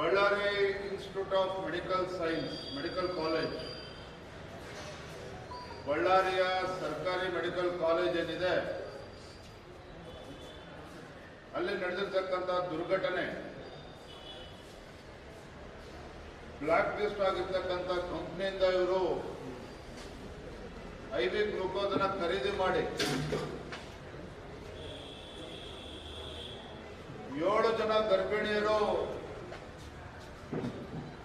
Ballari institute of medical science medical college ಬಳ್ಳಾರಿಯ ಸರ್ಕಾರಿ medical college ಏನಿದೆ? ಅಲ್ಲಿ ನಡೆದಿರ್ತಕ್ಕಂಥ ದುರ್ಘಟನೆ. ಬ್ಲಾಕ್ ಲಿಸ್ಟ್ ಆಗಿರ್ತಕ್ಕಂಥ ಕಂಪ್ನಿಯಿಂದ ಇವರು ಐ ಬಿ ಗ್ಲೂಕೋಸನ್ನ ಖರೀದಿ ಮಾಡಿ. ಏಳು ಜನ ಗರ್ಭಿಣಿಯರು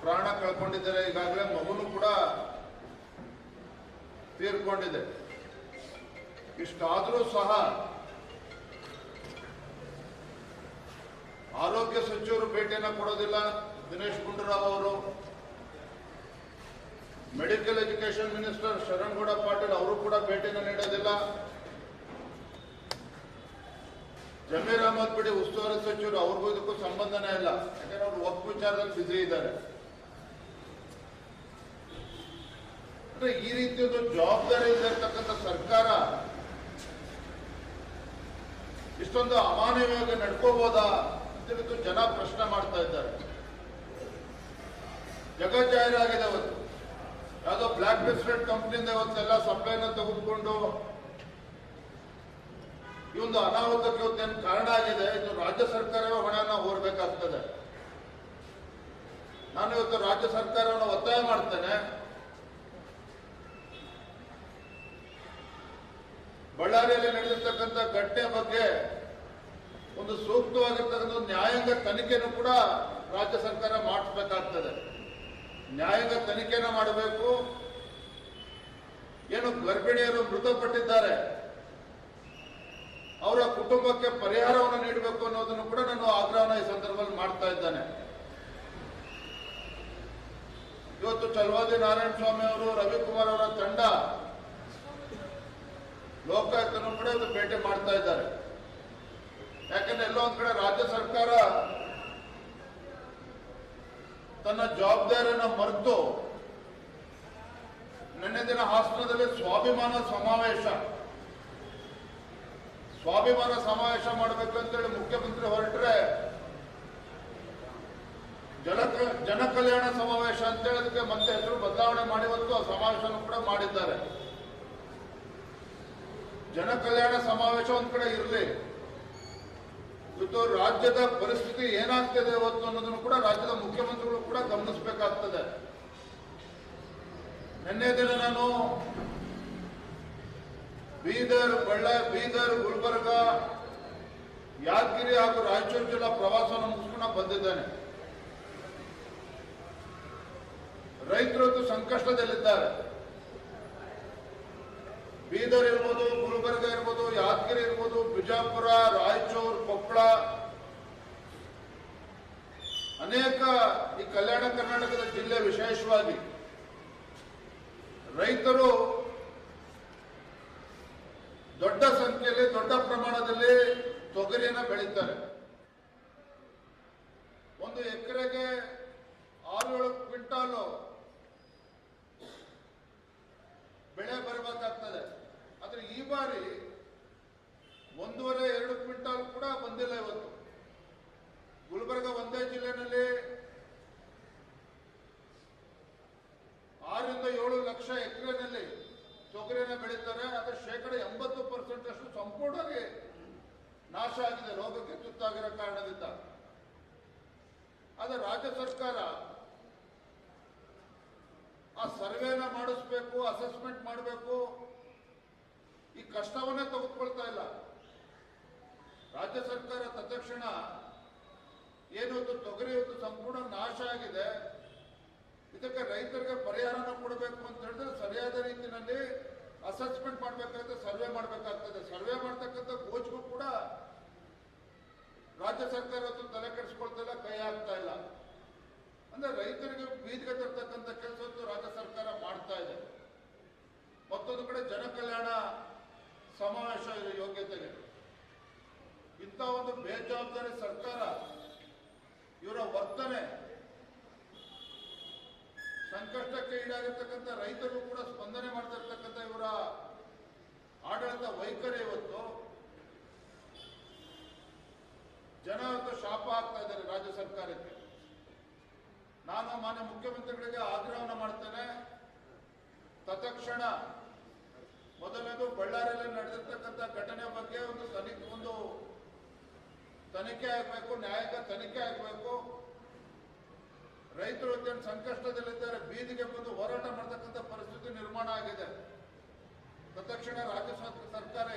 ಪ್ರಾಣ ಕಳ್ಕೊಂಡಿದ್ದಾರೆ, ಈಗಾಗಲೇ ಮಗುನು ಕೂಡ ತೀರ್ಕೊಂಡಿದೆ. ಇಷ್ಟಾದರೂ ಸಹ ಆರೋಗ್ಯ ಸಚಿವರು ಭೇಟಿಯನ್ನು ಕೊಡೋದಿಲ್ಲ. ದಿನೇಶ್ ಗುಂಡೂರಾವ್ ಅವರು, medical education minister Sharangouda Patil ಅವರು ಕೂಡ ಭೇಟಿಯನ್ನು ನೀಡೋದಿಲ್ಲ. ಜಮೀರ್ ಅಹಮದ್ ಬಿಡಿ ಉಸ್ತುವಾರಿ ಸಚಿವರು, ಅವ್ರಿಗೂ ಇದಕ್ಕೂ ಸಂಬಂಧನೇ ಇಲ್ಲ. ಯಾಕಂದ್ರೆ ಅವರು ಒಪ್ಪು ವಿಚಾರದಲ್ಲಿ ಬಿಸಿ ಇದ್ದಾರೆ ಅಂದ್ರೆ ಈ ರೀತಿ ಒಂದು ಜವಾಬ್ದಾರಿ ಇರ್ತಕ್ಕಂಥ ಸರ್ಕಾರ ಇಷ್ಟೊಂದು ಅಮಾನವೀಯವಾಗಿ ನಡ್ಕೋಬೋದಾ ಅಂತ ಇವತ್ತು ಜನ ಪ್ರಶ್ನೆ ಮಾಡ್ತಾ ಇದ್ದಾರೆ. ಜಗಜ್ಜಾಹೀರಾಗಿದೆ ಅವತ್ತು. ಯಾವುದೋ ಬ್ಲಾಕ್ ಬಿಸ್ಕೆಟ್ ಕಂಪ್ನಿಯಿಂದ ಇವತ್ತೆಲ್ಲ ಸಪ್ಲೈನ ತೆಗೆದುಕೊಂಡು ಈ ಒಂದು ಅನಾಹುತಕ್ಕೆ ಇವತ್ತೇನು ಕಾರಣ ಆಗಿದೆ? ಇದು ರಾಜ್ಯ ಸರ್ಕಾರವೇ ಹೊಣೆಯನ್ನ ಹೋರ್ಬೇಕಾಗ್ತದೆ. ನಾನು ಇವತ್ತು ರಾಜ್ಯ ಸರ್ಕಾರವನ್ನು ಒತ್ತಾಯ ಮಾಡ್ತೇನೆ. ಬಳ್ಳಾರಿಯಲ್ಲಿ ನಡೆದಿರ್ತಕ್ಕಂಥ ಘಟನೆ ಬಗ್ಗೆ ಒಂದು ಸೂಕ್ತವಾಗಿರ್ತಕ್ಕಂಥ ನ್ಯಾಯಾಂಗ ತನಿಖೆಯನ್ನು ಕೂಡ ರಾಜ್ಯ ಸರ್ಕಾರ ಮಾಡಿಸ್ಬೇಕಾಗ್ತದೆ. ನ್ಯಾಯಾಂಗ ತನಿಖೆನ ಮಾಡಬೇಕು. ಏನು ಗರ್ಭಿಣಿಯರು ಮೃತಪಟ್ಟಿದ್ದಾರೆ. ಅವರ ಕುಟುಂಬಕ್ಕೆ ಪರಿಹಾರವನ್ನು ನೀಡಬೇಕು ಅನ್ನೋದನ್ನು ಕೂಡ ನಾನು ಆಗ್ರಹನ ಈ ಸಂದರ್ಭದಲ್ಲಿ ಮಾಡ್ತಾ ಇದ್ದೇನೆ. ಇವತ್ತು ಚಲವಾದಿ ನಾರಾಯಣ ಸ್ವಾಮಿ ಅವರು, ರವಿಕುಮಾರ್ ಅವರ ತಂಡ ಲೋಕಾಯುಕ್ತನು ಕೂಡ ಇವತ್ತು ಭೇಟಿ ಮಾಡ್ತಾ ಇದ್ದಾರೆ. ಯಾಕಂದ್ರೆ ಎಲ್ಲೋ ಒಂದ್ ಕಡೆ ರಾಜ್ಯ ಸರ್ಕಾರ ತನ್ನ ಜವಾಬ್ದಾರಿಯನ್ನು ಮರೆತು ನಿನ್ನೆ ದಿನ ಹಾಸನದಲ್ಲಿ ಸ್ವಾಭಿಮಾನ ಸಮಾವೇಶ. ಸ್ವಾಭಿಮಾನ ಸಮಾವೇಶ ಮಾಡಬೇಕು ಅಂತೇಳಿ ಮುಖ್ಯಮಂತ್ರಿ ಹೊರಟ್ರೆ ಜನ ಜನಕಲ್ಯಾಣ ಸಮಾವೇಶ ಅಂತೇಳಿ ಅದಕ್ಕೆ ಮತ್ತೆ ಹೆಸರು ಬದಲಾವಣೆ ಮಾಡಿ ಇವತ್ತು ಆ ಸಮಾವೇಶನೂ ಕೂಡ ಮಾಡಿದ್ದಾರೆ. ಜನ ಕಲ್ಯಾಣ ಸಮಾವೇಶ ಒಂದ್ ಕಡೆ ಇರಲಿ. ಇವತ್ತು ರಾಜ್ಯದ ಪರಿಸ್ಥಿತಿ ಏನಾಗ್ತದೆ ಇವತ್ತು ಅನ್ನೋದನ್ನು ಕೂಡ ರಾಜ್ಯದ ಮುಖ್ಯಮಂತ್ರಿಗಳು ಕೂಡ ಗಮನಿಸಬೇಕಾಗ್ತದೆ. ನಿನ್ನೆ ದಿನ ನಾನು ಬೀದರ್ ಬಳ್ಳಾರಿ ಬೀದರ್, ಗುಲ್ಬರ್ಗ, ಯಾದಗಿರಿ ಹಾಗೂ ರಾಯಚೂರು ಜಿಲ್ಲಾ ಪ್ರವಾಸವನ್ನು ಮುಗಿಸ್ಕೊಂಡು ಬಂದಿದ್ದೇನೆ. ರೈತರು ಸಂಕಷ್ಟದಲ್ಲಿದ್ದಾರೆ. ಬೀದರ್ ಇರ್ಬೋದು, ಗುಲ್ಬರ್ಗ ಇರ್ಬೋದು, ಯಾದಗಿರಿ ಇರ್ಬೋದು, ಬಿಜಾಪುರ, ರಾಯಚೂರು, ಕೊಪ್ಪಳ, ಅನೇಕ ಈ ಕಲ್ಯಾಣ ಕರ್ನಾಟಕದ ಜಿಲ್ಲೆ ವಿಶೇಷವಾಗಿ ರೈತರು ದೊಡ್ಡ ಸಂಖ್ಯೆಯಲ್ಲಿ, ದೊಡ್ಡ ಪ್ರಮಾಣದಲ್ಲಿ ತೊಗರಿಯನ್ನು ಬೆಳೀತಾರೆ. ಒಂದು ಎಕರೆಗೆ ಆರು ಏಳು ಕ್ವಿಂಟಾಲು ಬೆಳೆ ಬರಬೇಕಾಗ್ತದೆ ಆದ್ರೆ ಈ ಬಾರಿ ಒಂದೂವರೆ ಎರಡು ಕ್ವಿಂಟಾಲ್ ಕೂಡ ಬಂದಿಲ್ಲ ಇವತ್ತು ಗುಲ್ಬರ್ಗ ಒಂದೇ ಜಿಲ್ಲೆನಲ್ಲಿ ಆರರಿಂದ ಏಳು ಲಕ್ಷ ಎಕರೆನಲ್ಲಿ ತೊಗರಿಯನ್ನು ಬೆಳೀತಾರೆ ಅದರ ಶೇಕಡ ಎಂಬತ್ತು ಪರ್ಸೆಂಟ್ ಅಷ್ಟು ಸಂಪೂರ್ಣವಾಗಿ ನಾಶ ಆಗಿದೆ ರೋಗಕ್ಕೆ ತುತ್ತಾಗಿರೋ ಕಾರಣದಿಂದ. ಆದರೆ ರಾಜ್ಯ ಸರ್ಕಾರ ಆ ಸರ್ವೇನ ಮಾಡಿಸ್ಬೇಕು ಅಸೆಸ್ಮೆಂಟ್ ಮಾಡಬೇಕು, ಈ ಕಷ್ಟವನ್ನೇ ತೆಗೆದುಕೊಳ್ತಾ ಇಲ್ಲ. ರಾಜ್ಯ ಸರ್ಕಾರ ತತ್ಕ್ಷಣ ಏನು ತೊಗರಿ ಇವತ್ತು ಸಂಪೂರ್ಣ ನಾಶ ಆಗಿದೆ. ಇದಕ್ಕೆ ರೈತರಿಗೆ ಪರಿಹಾರನ ಕೊಡಬೇಕು ಅಂತ ಹೇಳಿದ್ರೆ ಸರಿಯಾದ ರೀತಿಯಲ್ಲಿ ಅಸೆಸ್ಮೆಂಟ್ ಮಾಡಬೇಕಾಗುತ್ತೆ ಸರ್ವೆ ಮಾಡಬೇಕಾಗ್ತದೆ. ಸರ್ವೆ ಮಾಡ್ತಕ್ಕಂಥ ಕೋಚ್ಗೂ ಕೂಡ ಸರ್ಕಾರ ಇವತ್ತು ತಲೆ ಕೆಡಿಸ್ಕೊಳ್ತಾ ಇಲ್ಲ ಕೈ ಹಾಕ್ತಾ ಇಲ್ಲ. ಅಂದ್ರೆ ರೈತರಿಗೆ ಬೀದಿಗೆ ತರ್ತಕ್ಕಂಥ ಕೆಲಸ ರಾಜ್ಯ ಸರ್ಕಾರ ಮಾಡ್ತಾ ಇದೆ. ಮತ್ತೊಂದು ಕಡೆ ಜನ ಕಲ್ಯಾಣ ಸಮಾವೇಶ ಇದೆ ಯೋಗ್ಯತೆಗೆ. ಇಂಥ ಒಂದು ಬೇಜವಾಬ್ದಾರಿ ಸರ್ಕಾರ, ಇವರ ವರ್ತನೆ ಸಂಕಷ್ಟಕ್ಕೆ ಈಡಾಗಿರ್ತಕ್ಕಂಥ ರೈತರು ಕೂಡ ಸ್ಪಂದನೆ ಮಾಡ್ತಾ ಇರ್ತಕ್ಕಂಥ ಇವರ ಆಡಳಿತ ವೈಖರಿ ಇವತ್ತು. ಜನ ಅಂತ ಶಾಪ ಆಗ್ತಾ ಇದ್ದಾರೆ ರಾಜ್ಯ ಸರ್ಕಾರಕ್ಕೆ. ನಾನು ಮಾನ್ಯ ಮುಖ್ಯಮಂತ್ರಿಗಳಿಗೆ ಆಗ್ರಹವನ್ನು ಮಾಡ್ತೇನೆ. ತತ್ಕ್ಷಣ ಮೊದಲನೇದು ಬಳ್ಳಾರಿಯಲ್ಲಿ ನಡೆದಿರ್ತಕ್ಕಂಥ ಘಟನೆ ಬಗ್ಗೆ ಒಂದು ತನಿಖೆ ಒಂದು ತನಿಖೆ ಆಗಬೇಕು, ನ್ಯಾಯಾಂಗ ತನಿಖೆ ಆಗಬೇಕು. ರೈತರು ಅತ್ಯಂತ ಸಂಕಷ್ಟದಲ್ಲಿದ್ದಾರೆ, ಬೀದಿಗೆ ಬಂದು ಹೋರಾಟ ಮಾಡ್ತಕ್ಕಂಥ ಪರಿಸ್ಥಿತಿ ನಿರ್ಮಾಣ ಆಗಿದೆ. ತತ್ಕ್ಷಣ ರಾಜ್ಯ ಸರ್- ಸರ್ಕಾರ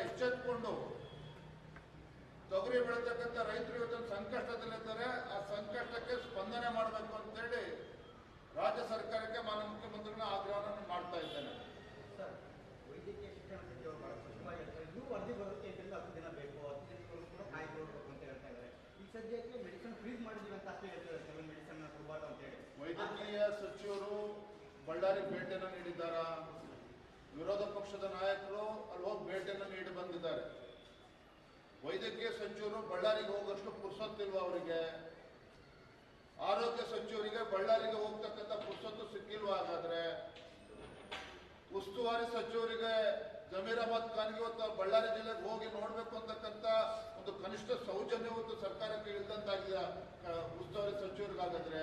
ತೊಗರಿ ಬೆಳೀತಕ್ಕಂಥ ರೈತರು ಇವತ್ತು ಸಂಕಷ್ಟದಲ್ಲಿದ್ದಾರೆ ಆ ಸಂಕಷ್ಟಕ್ಕೆ ಸ್ಪಂದನೆ ಮಾಡಬೇಕು ಅಂತೇಳಿ ರಾಜ್ಯ ಸರ್ಕಾರಕ್ಕೆ ಮಾನ್ಯ ಮುಖ್ಯಮಂತ್ರಿಗಳ ಆಗ್ರಹವನ್ನು ಮಾಡ್ತಾ ಇದ್ದೇನೆ. ವೈದ್ಯಕೀಯ ಶಿಕ್ಷಣ ಸಚಿವರು ಬಹಳ ಸ್ಪಷ್ಟವಾಗಿ ಹೇಳ್ತಾರೆ. ಇನ್ನೂ ವರದಿ ಬರುತ್ತೆ ಇದರಿಂದ ಹತ್ತು ದಿನ ಬೇಕು ಹತ್ತು ದಿನಗಳು ಕೂಡ ಕಾಯ್ದುಕೊಳ್ಬೇಕು ಅಂತ ಹೇಳ್ತಾ ಇದ್ದಾರೆ. ಈ ಸದ್ಯಕ್ಕೆ ಮೆಡಿಸನ್ ಫ್ರೀಸ್ ಮಾಡಿದೀವಿ ಅಂತ ಅಷ್ಟೇ ಹೇಳ್ತಿದ್ದಾರೆ ಕೆಲವು ಮೆಡಿಸಿನ್ ಕೊಡಬಾರ್ದು ಅಂತ ಹೇಳಿ. ವೈದ್ಯಕೀಯ ಸಚಿವರು ಬಳ್ಳಾರಿ ಭೇಟಿಯನ್ನು ನೀಡಿದ್ದಾರಾ? ವಿರೋಧ ಪಕ್ಷದ ನಾಯಕರು ಅಲ್ಲಿ ಹೋಗಿ ಭೇಟಿಯನ್ನು ನೀಡಿ ಬಂದಿದ್ದಾರೆ ವೈದ್ಯಕೀಯ ಸಚಿವರು ಬಳ್ಳಾರಿಗೆ ಹೋಗೋಷ್ಟು ಪುರ್ಸೊತ್ತಿಲ್ವ ಅವರಿಗೆ? ಆರೋಗ್ಯ ಸಚಿವರಿಗೆ ಬಳ್ಳಾರಿಗೆ ಹೋಗ್ತಕ್ಕಂಥ ಪುರ್ಸೊತ್ತು ಸಿಕ್ಕಿಲ್ವ ಹಾಗಾದ್ರೆ? ಉಸ್ತುವಾರಿ ಸಚಿವರಿಗೆ ಜಮೀರ್ ಅಹಮದ್ ಖಾನ್ಗೆ ಇವತ್ತು ಬಳ್ಳಾರಿ ಜಿಲ್ಲೆಗೆ ಹೋಗಿ ನೋಡ್ಬೇಕು ಅಂತಕ್ಕಂಥ ಒಂದು ಕನಿಷ್ಠ ಸೌಜನ್ಯ ಇವತ್ತು ಸರ್ಕಾರಕ್ಕೆ ಇಳಿದಂತಾಗಿದೆ ಉಸ್ತುವಾರಿ ಸಚಿವರಿಗಾಗಿದ್ರೆ.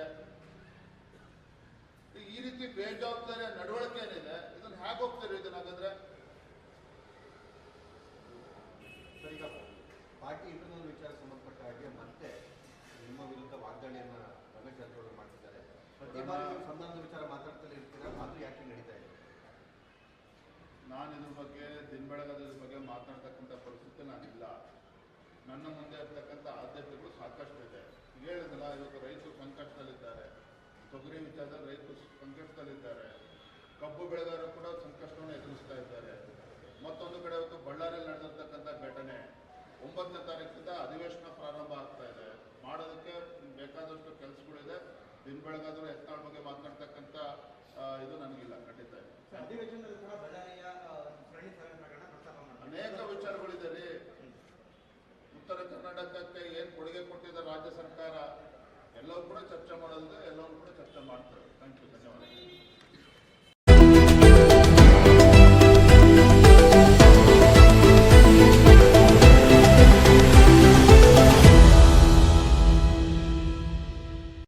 ಈ ರೀತಿ ಬೇಜವಾಬ್ದಾರಿಯ ನಡವಳಿಕೆ ಏನಿದೆ, ಇದನ್ನ ಹೇಗೆ ಹೋಗ್ತಾರೆ? ಪ್ರತಿ ಬಾರಿ ಸಂಧಾನದ ವಿಚಾರ ಮಾತಾಡ್ತಲೇ ಇರ್ತೀರಾ? ಅದು ಯಾಕೆ ನಡೀತಾ ಇದೆ? ನಾನು ಇದ್ರ ಬಗ್ಗೆ ದಿನ ಬೆಳಗಾದ ಬಗ್ಗೆ ಮಾತನಾಡ್ತಕ್ಕಂಥ ಪರಿಸ್ಥಿತಿ ನಾನಿಲ್ಲ. ನನ್ನ ಮುಂದೆ ಇರ್ತಕ್ಕಂಥ ಆದ್ಯತೆಗಳು ಸಾಕಷ್ಟು ಇದೆ. ಹೇಳಿದಲ್ಲ ಇವತ್ತು ರೈತರು ಸಂಕಷ್ಟದಲ್ಲಿದ್ದಾರೆ. ತೊಗರಿ ವಿಚಾರದಲ್ಲಿ ರೈತರು ಸಂಕಷ್ಟದಲ್ಲಿದ್ದಾರೆ. ಕಬ್ಬು ಬೆಳೆಗಾರರು ಕೂಡ ಸಂಕಷ್ಟವನ್ನು ಎದುರಿಸ್ತಾ ಇದ್ದಾರೆ. ಮತ್ತೊಂದು ಕಡೆ ಇವತ್ತು ಬಳ್ಳಾರಿಯಲ್ಲಿ ನಡೆದಿರ್ತಕ್ಕಂಥ ಘಟನೆ. ಒಂಬತ್ತನೇ ತಾರೀಕಿಂದ ಅಧಿವೇಶನ ಪ್ರಾರಂಭ ಆಗ್ತಾ ಇದೆ. ಮಾಡೋದಕ್ಕೆ ಬೇಕಾದಷ್ಟು ಕೆಲಸಗಳಿದೆ. ದಿನ ಬೆಳಗಾದರೂ ಯತ್ನಾಳ್ ಬಗ್ಗೆ ಮಾತನಾಡ್ತಕ್ಕಂಥ ಇದು ನನಗಿಲ್ಲ ಖಂಡಿತ. ಅನೇಕ ವಿಚಾರಗಳಿದೆ ರೀ. ಉತ್ತರ ಕರ್ನಾಟಕಕ್ಕೆ ಏನು ಕೊಡುಗೆ ಕೊಟ್ಟಿದೆ ರಾಜ್ಯ ಸರ್ಕಾರ ಎಲ್ಲರೂ ಕೂಡ ಚರ್ಚೆ ಮಾಡಲ್ದೆ ಎಲ್ಲರೂ ಕೂಡ ಚರ್ಚೆ ಮಾಡ್ತಾರೆ. ಥ್ಯಾಂಕ್ ಯು ಧನ್ಯವಾದ